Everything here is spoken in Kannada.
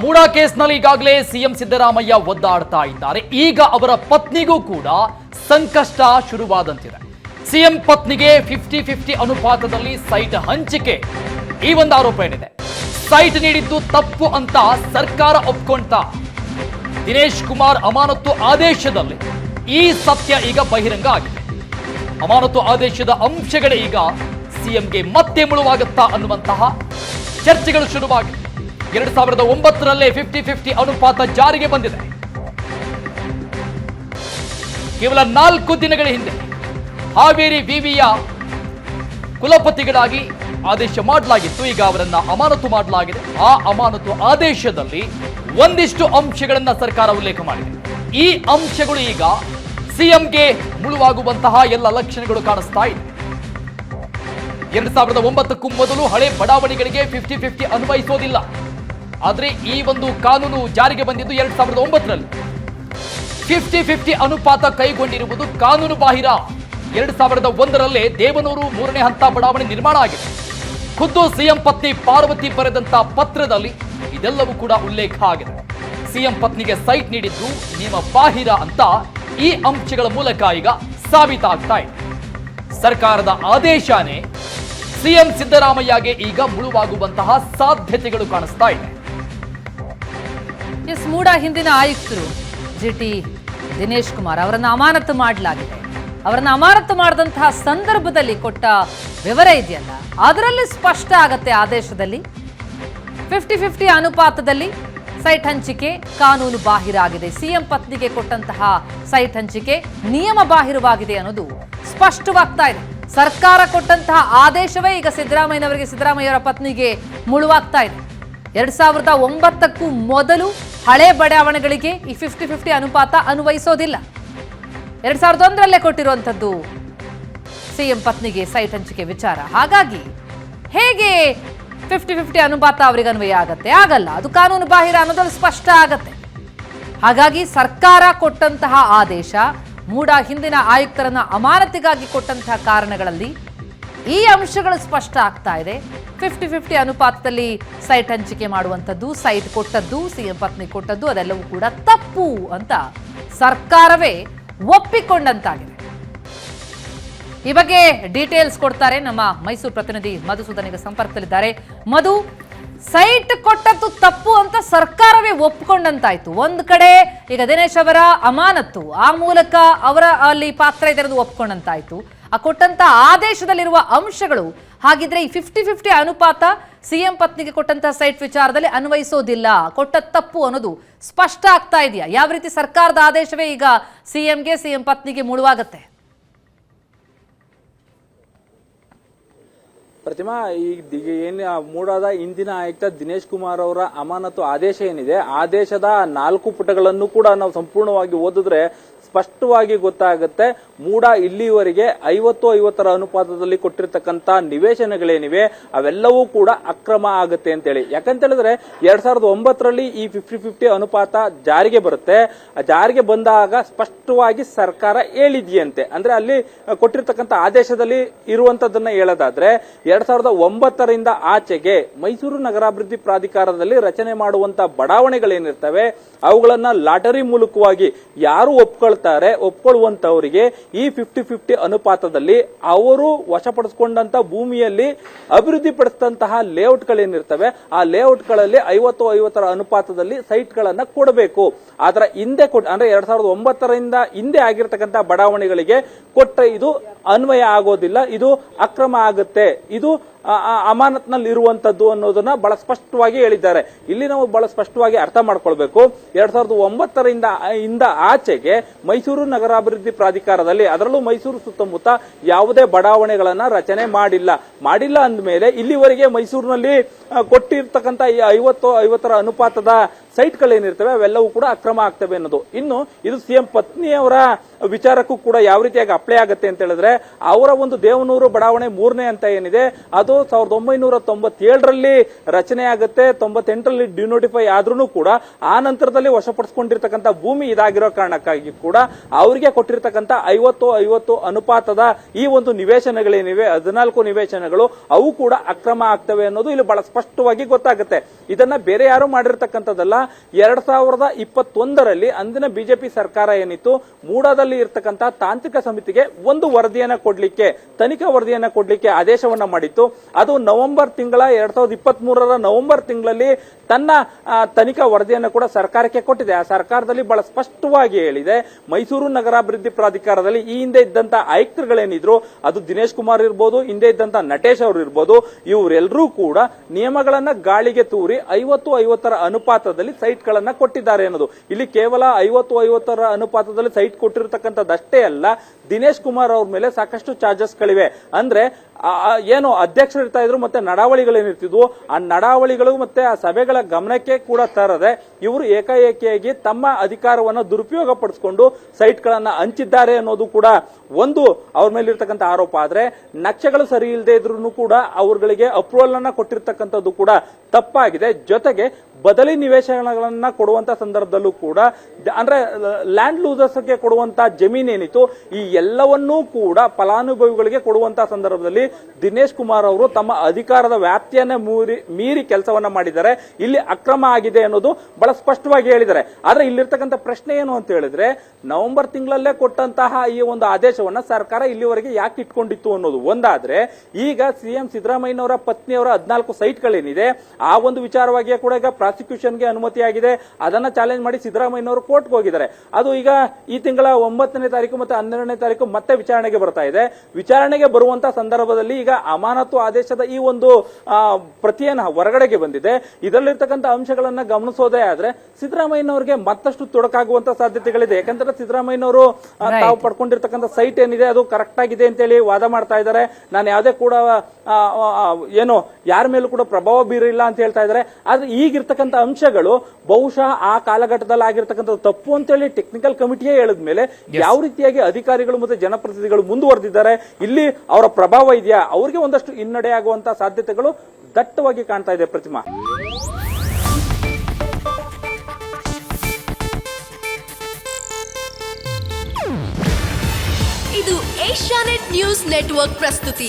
ಮೂಡಾ ಕೇಸ್ನಲ್ಲಿ ಈಗಾಗಲೇ ಸಿಎಂ ಸಿದ್ದರಾಮಯ್ಯ ಒದ್ದಾಡ್ತಾ ಇದ್ದಾರೆ. ಈಗ ಅವರ ಪತ್ನಿಗೂ ಕೂಡ ಸಂಕಷ್ಟ ಶುರುವಾದಂತಿದೆ. ಸಿಎಂ ಪತ್ನಿಗೆ ಫಿಫ್ಟಿ ಫಿಫ್ಟಿ ಅನುಪಾತದಲ್ಲಿ ಸೈಟ್ ಹಂಚಿಕೆ. ಈ ಒಂದು ಆರೋಪ ಏನಿದೆ? ಸೈಟ್ ನೀಡಿದ್ದು ತಪ್ಪು ಅಂತ ಸರ್ಕಾರ ಒಪ್ಕೊಂತ ದಿನೇಶ್ ಕುಮಾರ್ ಅಮಾನತು ಆದೇಶದಲ್ಲಿ ಈ ಸತ್ಯ ಈಗ ಬಹಿರಂಗ ಆಗಿದೆ. ಅಮಾನತು ಆದೇಶದ ಅಂಶಗಳೇ ಈಗ ಸಿಎಂಗೆ ಮತ್ತೆ ಮುಳುವಾಗುತ್ತಾ ಅನ್ನುವಂತಹ ಚರ್ಚೆಗಳು ಶುರುವಾಗಿದೆ. ಎರಡ್ ಸಾವಿರದ ಒಂಬತ್ತರಲ್ಲೇ ಫಿಫ್ಟಿ ಫಿಫ್ಟಿ ಅನುಪಾತ ಜಾರಿಗೆ ಬಂದಿದೆ. ಕೇವಲ ನಾಲ್ಕು ದಿನಗಳ ಹಿಂದೆ ಹಾವೇರಿ ವಿವಿಯ ಕುಲಪತಿಗಳಾಗಿ ಆದೇಶ ಮಾಡಲಾಗಿತ್ತು. ಈಗ ಅವರನ್ನ ಅಮಾನತು ಮಾಡಲಾಗಿದೆ. ಆ ಅಮಾನತು ಆದೇಶದಲ್ಲಿ ಒಂದಿಷ್ಟು ಅಂಶಗಳನ್ನ ಸರ್ಕಾರ ಉಲ್ಲೇಖ ಮಾಡಿದೆ. ಈ ಅಂಶಗಳು ಈಗ ಸಿಎಂಗೆ ಮುಳುವಾಗುವಂತಹ ಎಲ್ಲ ಲಕ್ಷಣಗಳು ಕಾಣಿಸ್ತಾ ಇದೆ. ಎರಡ್ ಸಾವಿರದ ಒಂಬತ್ತಕ್ಕೂ ಮೊದಲು ಹಳೆ ಬಡಾವಣೆಗಳಿಗೆ ಫಿಫ್ಟಿ ಫಿಫ್ಟಿ ಅನ್ವಯಿಸೋದಿಲ್ಲ. ಆದ್ರೆ ಈ ಒಂದು ಕಾನೂನು ಜಾರಿಗೆ ಬಂದಿದ್ದು ಎರಡ್ ಸಾವಿರದ ಒಂಬತ್ತರಲ್ಲಿ. ಫಿಫ್ಟಿ ಫಿಫ್ಟಿ ಅನುಪಾತ ಕೈಗೊಂಡಿರುವುದು ಕಾನೂನು ಬಾಹಿರ. ಎರಡ್ ಸಾವಿರದ ಒಂದರಲ್ಲೇ ದೇವನೂರು ಮೂರನೇ ಹಂತ ಬಡಾವಣೆ ನಿರ್ಮಾಣ ಆಗಿದೆ. ಖುದ್ದು ಸಿಎಂ ಪತ್ನಿ ಪಾರ್ವತಿ ಬರೆದಂತ ಪತ್ರದಲ್ಲಿ ಇದೆಲ್ಲವೂ ಕೂಡ ಉಲ್ಲೇಖ ಆಗಿದೆ. ಸಿಎಂ ಪತ್ನಿಗೆ ಸೈಟ್ ನೀಡಿದ್ದು ನಿಮ್ಮ ಬಾಹಿರ ಅಂತ ಈ ಅಂಶಗಳ ಮೂಲಕ ಈಗ ಸಾಬೀತಾಗ್ತಾ ಇದೆ. ಸರ್ಕಾರದ ಆದೇಶನೇ ಸಿಎಂ ಸಿದ್ದರಾಮಯ್ಯಗೆ ಈಗ ಮುಳುವಾಗುವಂತಹ ಸಾಧ್ಯತೆಗಳು ಕಾಣಿಸ್ತಾ ಇದೆ. ಎಸ್, ಮೂಡ ಹಿಂದಿನ ಆಯುಕ್ತರು ಜಿ ಟಿ ದಿನೇಶ್ ಕುಮಾರ್ ಅವರನ್ನು ಅಮಾನತು ಮಾಡಲಾಗಿದೆ. ಅವರನ್ನು ಅಮಾನತು ಮಾಡಿದಂತಹ ಸಂದರ್ಭದಲ್ಲಿ ಕೊಟ್ಟ ವಿವರ ಇದೆಯಲ್ಲ? ಅದರಲ್ಲಿ ಸ್ಪಷ್ಟ ಆಗತ್ತೆ ಆದೇಶದಲ್ಲಿ? ಫಿಫ್ಟಿ ಫಿಫ್ಟಿ ಅನುಪಾತದಲ್ಲಿ ಸೈಟ್ ಹಂಚಿಕೆ ಕಾನೂನು ಬಾಹಿರ ಆಗಿದೆ. ಸಿಎಂ ಪತ್ನಿಗೆ ಕೊಟ್ಟಂತಹ ಸೈಟ್ ಹಂಚಿಕೆ ನಿಯಮ ಬಾಹಿರವಾಗಿದೆ ಅನ್ನೋದು ಸ್ಪಷ್ಟವಾಗ್ತಾ ಇದೆ. ಸರ್ಕಾರ ಕೊಟ್ಟಂತಹ ಆದೇಶವೇ ಈಗ ಸಿದ್ದರಾಮಯ್ಯನವರಿಗೆ ಸಿದ್ದರಾಮಯ್ಯವರ ಪತ್ನಿಗೆ ಮುಳುವಾಗ್ತಾ ಇದೆ. ಎರಡ್ ಸಾವಿರದ ಒಂಬತ್ತಕ್ಕೂ ಮೊದಲು ಹಳೆ ಬಡಾವಣೆಗಳಿಗೆ ಈ ಫಿಫ್ಟಿ ಫಿಫ್ಟಿ ಅನುಪಾತ ಅನ್ವಯಿಸೋದಿಲ್ಲ. ಎರಡ್ ಸಾವಿರದ ಒಂದರಲ್ಲೇ ಕೊಟ್ಟಿರುವಂಥದ್ದು. ಸಿಎಂ ಪತ್ನಿಗೆ ಸೈಟ್ ಹಂಚಿಕೆ ವಿಚಾರ. ಹಾಗಾಗಿ ಹೇಗೆ ಫಿಫ್ಟಿ ಫಿಫ್ಟಿ ಅನುಪಾತ ಅವರಿಗೆ ಅನ್ವಯ ಆಗತ್ತೆ? ಆಗಲ್ಲ. ಅದು ಕಾನೂನು ಬಾಹಿರ ಅನ್ನೋದ್ರಲ್ಲಿ ಸ್ಪಷ್ಟ ಆಗತ್ತೆ. ಹಾಗಾಗಿ ಸರ್ಕಾರ ಕೊಟ್ಟಂತಹ ಆದೇಶ, ಮೂಡ ಹಿಂದಿನ ಆಯುಕ್ತರನ್ನ ಅಮಾನತಿಗಾಗಿ ಕೊಟ್ಟಂತಹ ಕಾರಣಗಳಲ್ಲಿ ಈ ಅಂಶಗಳು ಸ್ಪಷ್ಟ ಆಗ್ತಾ ಇದೆ. ಫಿಫ್ಟಿ ಫಿಫ್ಟಿ ಅನುಪಾತದಲ್ಲಿ ಸೈಟ್ ಹಂಚಿಕೆ ಮಾಡುವಂಥದ್ದು, ಸೈಟ್ ಕೊಟ್ಟದ್ದು, ಸಿಎಂ ಪತ್ನಿ ಕೊಟ್ಟದ್ದು, ಅದೆಲ್ಲವೂ ಕೂಡ ತಪ್ಪು ಅಂತ ಸರ್ಕಾರವೇ ಒಪ್ಪಿಕೊಂಡಂತಾಗಿದೆ. ಈ ಬಗ್ಗೆ ಡೀಟೇಲ್ಸ್ ಕೊಡ್ತಾರೆ ನಮ್ಮ ಮೈಸೂರು ಪ್ರತಿನಿಧಿ ಮಧುಸೂದನಿಗೆ ಸಂಪರ್ಕದಲ್ಲಿದ್ದಾರೆ. ಮಧು, ಸೈಟ್ ಕೊಟ್ಟದ್ದು ತಪ್ಪು ಅಂತ ಸರ್ಕಾರವೇ ಒಪ್ಕೊಂಡಂತಾಯ್ತು. ಒಂದು ಕಡೆ ಈಗ ದಿನೇಶ್ ಅವರ ಅಮಾನತ್ತು, ಆ ಮೂಲಕ ಅವರ ಅಲ್ಲಿ ಪಾತ್ರ ಇದರದು ಒಪ್ಪಿಕೊಂಡಂತಾಯ್ತು ಆ ಕೊಟ್ಟಂತ ಆದೇಶದಲ್ಲಿರುವ ಅಂಶಗಳು. ಹಾಗಿದ್ರೆ ಈ ಫಿಫ್ಟಿ ಫಿಫ್ಟಿ ಅನುಪಾತ ಸಿಎಂ ಪತ್ನಿಗೆ ಕೊಟ್ಟಂತ ಸೈಟ್ ವಿಚಾರದಲ್ಲಿ ಅನ್ವಯಿಸೋದಿಲ್ಲ. ಕೊಟ್ಟ ತಪ್ಪು ಅನ್ನೋದು ಸ್ಪಷ್ಟ ಆಗ್ತಾ ಇದೆಯಾ? ಯಾವ ರೀತಿ ಸರ್ಕಾರದ ಆದೇಶವೇ ಈಗ ಸಿಎಂಗೆ, ಸಿಎಂ ಪತ್ನಿಗೆ ಮುಳುವಾಗತ್ತೆ? ಪ್ರತಿಮಾ, ಈ ಏನು ಮೂಡಾದ ಇಂದಿನ ಆಯುಕ್ತ ದಿನೇಶ್ ಕುಮಾರ್ ಅವರ ಅಮಾನತು ಆದೇಶ ಏನಿದೆ? ಆದೇಶದ ನಾಲ್ಕು ಪುಟಗಳನ್ನು ಕೂಡ ನಾವು ಸಂಪೂರ್ಣವಾಗಿ ಓದಿದ್ರೆ ಸ್ಪಷ್ಟವಾಗಿ ಗೊತ್ತಾಗುತ್ತೆ. ಮೂಡ ಇಲ್ಲಿವರೆಗೆ ಐವತ್ತು ಐವತ್ತರ ಅನುಪಾತದಲ್ಲಿ ಕೊಟ್ಟಿರ್ತಕ್ಕಂಥ ನಿವೇಶನಗಳೇನಿವೆ, ಅವೆಲ್ಲವೂ ಕೂಡ ಅಕ್ರಮ ಆಗುತ್ತೆ ಅಂತೇಳಿ. ಯಾಕಂತ ಹೇಳಿದ್ರೆ ಎರಡ್ ಸಾವಿರದ ಒಂಬತ್ತರಲ್ಲಿ ಈ ಫಿಫ್ಟಿ ಫಿಫ್ಟಿ ಅನುಪಾತ ಜಾರಿಗೆ ಬರುತ್ತೆ. ಜಾರಿಗೆ ಬಂದಾಗ ಸ್ಪಷ್ಟವಾಗಿ ಸರ್ಕಾರ ಹೇಳಿದೆಯಂತೆ. ಅಂದ್ರೆ ಅಲ್ಲಿ ಕೊಟ್ಟಿರ್ತಕ್ಕಂಥ ಆದೇಶದಲ್ಲಿ ಇರುವಂತದನ್ನ ಹೇಳೋದಾದ್ರೆ, ಎರಡ್ ಸಾವಿರದ ಒಂಬತ್ತರಿಂದ ಆಚೆಗೆ ಮೈಸೂರು ನಗರಾಭಿವೃದ್ಧಿ ಪ್ರಾಧಿಕಾರದಲ್ಲಿ ರಚನೆ ಮಾಡುವಂತ ಬಡಾವಣೆಗಳೇನಿರ್ತವೆ, ಅವುಗಳನ್ನ ಲಾಟರಿ ಮೂಲಕವಾಗಿ ಯಾರು ಒಪ್ಕೊಳ್ತಾರೆ? ಒಪ್ಕೊಳ್ಳುವಂತವರಿಗೆ ಈ ಫಿಫ್ಟಿ ಫಿಫ್ಟಿ ಅನುಪಾತದಲ್ಲಿ ಅವರು ವಶಪಡಿಸಿಕೊಂಡಂತ ಭೂಮಿಯಲ್ಲಿ ಅಭಿವೃದ್ಧಿಪಡಿಸಿದಂತಹ ಲೇಔಟ್ಗಳೇನಿರ್ತವೆ, ಆ ಲೇಔಟ್ಗಳಲ್ಲಿ ಐವತ್ತು ಐವತ್ತರ ಅನುಪಾತದಲ್ಲಿ ಸೈಟ್ಗಳನ್ನ ಕೊಡಬೇಕು. ಅದರ ಹಿಂದೆ ಕೊಟ್, ಅಂದ್ರೆ ಎರಡ್ ಸಾವಿರದ ಒಂಬತ್ತರಿಂದ ಹಿಂದೆ ಆಗಿರ್ತಕ್ಕಂಥ ಬಡಾವಣೆಗಳಿಗೆ ಕೊಟ್ಟ ಇದು ಅನ್ವಯ ಆಗೋದಿಲ್ಲ, ಇದು ಅಕ್ರಮ ಆಗುತ್ತೆ. ಇದು ಅಮಾನತ್ನಲ್ಲಿ ಇರುವಂತದ್ದು ಅನ್ನೋದನ್ನ ಬಹಳ ಸ್ಪಷ್ಟವಾಗಿ ಹೇಳಿದ್ದಾರೆ. ಇಲ್ಲಿ ನಾವು ಬಹಳ ಸ್ಪಷ್ಟವಾಗಿ ಅರ್ಥ ಮಾಡ್ಕೊಳ್ಬೇಕು. ಎರಡ್ ಸಾವಿರದ ಒಂಬತ್ತರಿಂದ ಇಂದ ಆಚೆಗೆ ಮೈಸೂರು ನಗರಾಭಿವೃದ್ಧಿ ಪ್ರಾಧಿಕಾರದಲ್ಲಿ, ಅದರಲ್ಲೂ ಮೈಸೂರು ಸುತ್ತಮುತ್ತ ಯಾವುದೇ ಬಡಾವಣೆಗಳನ್ನ ರಚನೆ ಮಾಡಿಲ್ಲ. ಮಾಡಿಲ್ಲ ಅಂದಮೇಲೆ ಇಲ್ಲಿವರೆಗೆ ಮೈಸೂರಿನಲ್ಲಿ ಕೊಟ್ಟಿರ್ತಕ್ಕಂಥ ಐವತ್ತು, ಐವತ್ತರ ಅನುಪಾತದ ಸೈಟ್ಗಳೇನಿರ್ತವೆ ಅವೆಲ್ಲವೂ ಕೂಡ ಅಕ್ರಮ ಆಗ್ತವೆ ಅನ್ನೋದು. ಇನ್ನು ಇದು ಸಿಎಂ ಪತ್ನಿಯವರ ವಿಚಾರಕ್ಕೂ ಕೂಡ ಯಾವ ರೀತಿಯಾಗಿ ಅಪ್ಲೈ ಆಗುತ್ತೆ ಅಂತ ಹೇಳಿದ್ರೆ, ಅವರ ಒಂದು ದೇವನೂರು ಬಡಾವಣೆ ಮೂರನೇ ಅಂತ ಏನಿದೆ, ಅದು ಸಾವಿರದ ಒಂಬೈನೂರ ತೊಂಬತ್ತೇಳರಲ್ಲಿ ರಚನೆ ಆಗುತ್ತೆ, ತೊಂಬತ್ತೆಂಟರಲ್ಲಿ ಡಿನೋಟಿಫೈ ಆದ್ರೂ ಕೂಡ, ಆ ನಂತರದಲ್ಲಿ ವಶಪಡಿಸಿಕೊಂಡಿರ್ತಕ್ಕಂಥ ಭೂಮಿ ಇದಾಗಿರೋ ಕಾರಣಕ್ಕಾಗಿ ಕೂಡ ಅವರಿಗೆ ಕೊಟ್ಟಿರ್ತಕ್ಕಂಥ ಐವತ್ತು ಐವತ್ತು ಅನುಪಾತದ ಈ ಒಂದು ನಿವೇಶನಗಳೇನಿವೆ, ಹದಿನಾಲ್ಕು ನಿವೇಶನಗಳು, ಅವು ಕೂಡ ಅಕ್ರಮ ಆಗ್ತವೆ ಅನ್ನೋದು ಇಲ್ಲಿ ಬಹಳ ಸ್ಪಷ್ಟವಾಗಿ ಗೊತ್ತಾಗುತ್ತೆ. ಇದನ್ನ ಬೇರೆ ಯಾರು ಮಾಡಿರ್ತಕ್ಕಂಥದ್ದಲ್ಲ ಎರಡ್ ಸಾವಿರದ ಇಪ್ಪತ್ತೊಂದರಲ್ಲಿ ಅಂದಿನ ಬಿಜೆಪಿ ಸರ್ಕಾರ ಏನಿತ್ತು? ಮೂಡಾದಲ್ಲಿ ಇರತಕ್ಕಂತ ತಾಂತ್ರಿಕ ಸಮಿತಿಗೆ ಒಂದು ವರದಿಯನ್ನ ಕೊಡ್ಲಿಕ್ಕೆ, ತನಿಖಾ ವರದಿಯನ್ನ ಕೊಡ್ಲಿಕ್ಕೆ ಆದೇಶವನ್ನ ಮಾಡಿತ್ತು. ಅದು ನವೆಂಬರ್ ತಿಂಗಳ, ಎರಡ್ ಸಾವಿರದ ಇಪ್ಪತ್ತ್ ನವೆಂಬರ್ ತಿಂಗಳಲ್ಲಿ ತನ್ನ ತನಿಖಾ ವರದಿಯನ್ನ ಕೂಡ ಸರ್ಕಾರಕ್ಕೆ ಕೊಟ್ಟಿದೆ. ಆ ಸರ್ಕಾರದಲ್ಲಿ ಬಹಳ ಸ್ಪಷ್ಟವಾಗಿ ಹೇಳಿದೆ, ಮೈಸೂರು ನಗರಾಭಿವೃದ್ಧಿ ಪ್ರಾಧಿಕಾರದಲ್ಲಿ ಈ ಹಿಂದೆ ಇದ್ದಂತ ಆಯುಕ್ತರುಗಳೇನಿದ್ರು, ಅದು ದಿನೇಶ್ ಕುಮಾರ್ ಇರ್ಬೋದು, ಹಿಂದೆ ಇದ್ದಂತ ನಟೇಶ್ ಅವರು ಇರ್ಬೋದು ಇವರೆಲ್ಲರೂ ಕೂಡ ನಿಯಮಗಳನ್ನ ಗಾಳಿಗೆ ತೂರಿ ಐವತ್ತು ಐವತ್ತರ ಅನುಪಾತದಲ್ಲಿ ಸೈಟ್ಗಳನ್ನ ಕೊಟ್ಟಿದ್ದಾರೆ ಅನ್ನೋದು. ಇಲ್ಲಿ ಕೇವಲ ಐವತ್ತು, ಐವತ್ತರ ಅನುಪಾತದಲ್ಲಿ ಸೈಟ್ ಕೊಟ್ಟಿರತಕ್ಕಂಥದ್ದಷ್ಟೇ ಅಲ್ಲ, ದಿನೇಶ್ ಕುಮಾರ್ ಅವ್ರ ಮೇಲೆ ಸಾಕಷ್ಟು ಚಾರ್ಜಸ್ಗಳಿವೆ ಅಂದ್ರೆ ಏನು ಅಧ್ಯಕ್ಷರು ಇರ್ತಾ ಇದ್ರು, ಮತ್ತೆ ನಡಾವಳಿಗಳೇನಿರ್ತಿದ್ವು ಆ ನಡಾವಳಿಗಳು ಮತ್ತೆ ಆ ಸಭೆಗಳ ಗಮನಕ್ಕೆ ಕೂಡ ತರದೆ ಇವರು ಏಕಾಏಕಿಯಾಗಿ ತಮ್ಮ ಅಧಿಕಾರವನ್ನು ದುರುಪಯೋಗ ಪಡಿಸಿಕೊಂಡು ಸೈಟ್ಗಳನ್ನು ಹಂಚಿದ್ದಾರೆ ಅನ್ನೋದು ಕೂಡ ಒಂದು ಅವ್ರ ಮೇಲೆ ಇರ್ತಕ್ಕಂಥ ಆರೋಪ. ಆದ್ರೆ ನಕ್ಷೆಗಳು ಸರಿ ಇಲ್ಲದೆ ಇದ್ರೂ ಕೂಡ ಅವರುಗಳಿಗೆ ಅಪ್ರೂವಲ್ ಅನ್ನ ಕೊಟ್ಟಿರ್ತಕ್ಕಂಥದ್ದು ಕೂಡ ತಪ್ಪಾಗಿದೆ. ಜೊತೆಗೆ ಬದಲಿ ನಿವೇಶನಗಳನ್ನ ಕೊಡುವಂತ ಸಂದರ್ಭದಲ್ಲೂ ಕೂಡ, ಅಂದ್ರೆ ಲ್ಯಾಂಡ್ ಲೂಸರ್ಸ್ಗೆ ಕೊಡುವಂತ ಜಮೀನ್ ಏನಿತ್ತು ಈ ಎಲ್ಲವನ್ನೂ ಕೂಡ ಫಲಾನುಭವಿಗಳಿಗೆ ಕೊಡುವಂತ ಸಂದರ್ಭದಲ್ಲಿ ದಿನೇಶ್ ಕುಮಾರ್ ಅವರು ತಮ್ಮ ಅಧಿಕಾರದ ವ್ಯಾಪ್ತಿಯನ್ನ ಮೀರಿ ಮೀರಿ ಕೆಲಸವನ್ನ ಮಾಡಿದ್ದಾರೆ. ಇಲ್ಲಿ ಅಕ್ರಮ ಆಗಿದೆ ಅನ್ನೋದು ಬಹಳ ಸ್ಪಷ್ಟವಾಗಿ ಹೇಳಿದ್ದಾರೆ. ಆದ್ರೆ ಇಲ್ಲಿರ್ತಕ್ಕಂಥ ಪ್ರಶ್ನೆ ಏನು ಅಂತ ಹೇಳಿದ್ರೆ, ನವೆಂಬರ್ ತಿಂಗಳಲ್ಲೇ ಕೊಟ್ಟಂತಹ ಈ ಒಂದು ಆದೇಶವನ್ನ ಸರ್ಕಾರ ಇಲ್ಲಿವರೆಗೆ ಯಾಕೆ ಇಟ್ಕೊಂಡಿತ್ತು ಅನ್ನೋದು. ಒಂದಾದ್ರೆ, ಈಗ ಸಿಎಂ ಸಿದ್ದರಾಮಯ್ಯನವರ ಪತ್ನಿಯವರ ಹದಿನಾಲ್ಕು ಸೈಟ್ಗಳೇನಿದೆ, ಆ ಒಂದು ವಿಚಾರವಾಗಿಯೇ ಕೂಡ ಈಗ ಪ್ರಾಸಿಕ್ಯೂಷನ್ಗೆ ಅನುಮತಿಯಾಗಿದೆ. ಅದನ್ನ ಚಾಲೆಂಜ್ ಮಾಡಿ ಸಿದ್ದರಾಮಯ್ಯನವರು ಕೋರ್ಟ್ಗೆ ಹೋಗಿದ್ದಾರೆ. ಅದು ಈಗ ಈ ತಿಂಗಳ ಒಂಬತ್ತನೇ ತಾರೀಕು ಮತ್ತೆ ಹನ್ನೆರಡನೇ ತಾರೀಕು ಮತ್ತೆ ವಿಚಾರಣೆಗೆ ಬರ್ತಾ ಇದೆ. ವಿಚಾರಣೆಗೆ ಬರುವಂತ ಸಂದರ್ಭದಲ್ಲಿ ಈಗ ಅಮಾನತು ಆದೇಶದ ಈ ಒಂದು ಆ, ಪ್ರತಿಯನ್ನ ಹೊರಗಡೆಗೆ ಬಂದಿದೆ. ಇದರಲ್ಲಿರ್ತಕ್ಕಂಥ ಅಂಶಗಳನ್ನ ಗಮನಿಸೋದೇ ಆದ್ರೆ ಸಿದ್ದರಾಮಯ್ಯನವರಿಗೆ ಮತ್ತಷ್ಟು ತೊಡಕಾಗುವಂತ ಸಾಧ್ಯತೆಗಳಿದೆ. ಯಾಕಂದ್ರೆ ಸಿದ್ದರಾಮಯ್ಯನವರು ತಾವು ಪಡ್ಕೊಂಡಿರ್ತಕ್ಕಂಥ ಸೈಟ್ ಏನಿದೆ ಅದು ಕರೆಕ್ಟ್ ಆಗಿದೆ ಅಂತೇಳಿ ವಾದ ಮಾಡ್ತಾ ಇದ್ದಾರೆ. ನಾನು ಯಾವುದೇ ಕೂಡ ಏನು ಯಾರ ಮೇಲೂ ಕೂಡ ಪ್ರಭಾವ ಬೀರಿಲ್ಲ ಅಂತ ಹೇಳ್ತಾ ಇದ್ದಾರೆ. ಆದ್ರೆ ಈಗಿರ್ತಕ್ಕಂಥ ಅಂಶಗಳು ಬಹುಶಃ ಆ ಕಾಲಘಟ್ಟದಲ್ಲಿ ಆಗಿರ್ತಕ್ಕಂಥ ತಪ್ಪು ಅಂತೇಳಿ ಟೆಕ್ನಿಕಲ್ ಕಮಿಟಿಯೇ ಹೇಳಿದ್ಮೇಲೆ ಯಾವ ರೀತಿಯಾಗಿ ಅಧಿಕಾರಿಗಳು ಮತ್ತೆ ಜನಪ್ರತಿನಿಧಿಗಳು ಮುಂದುವರೆದಿದ್ದಾರೆ ಇಲ್ಲಿ ಅವರ ಪ್ರಭಾವ ಇದೆಯಾ? ಅವರಿಗೆ ಒಂದಷ್ಟು ಹಿನ್ನಡೆ ಆಗುವಂತಹ ಸಾಧ್ಯತೆಗಳು ದಟ್ಟವಾಗಿ ಕಾಣ್ತಾ ಇದೆ ಪ್ರತಿಮಾ. ಇದು ಏಷ್ಯಾನೆಟ್ ನ್ಯೂಸ್ ನೆಟ್ವರ್ಕ್ ಪ್ರಸ್ತುತಿ.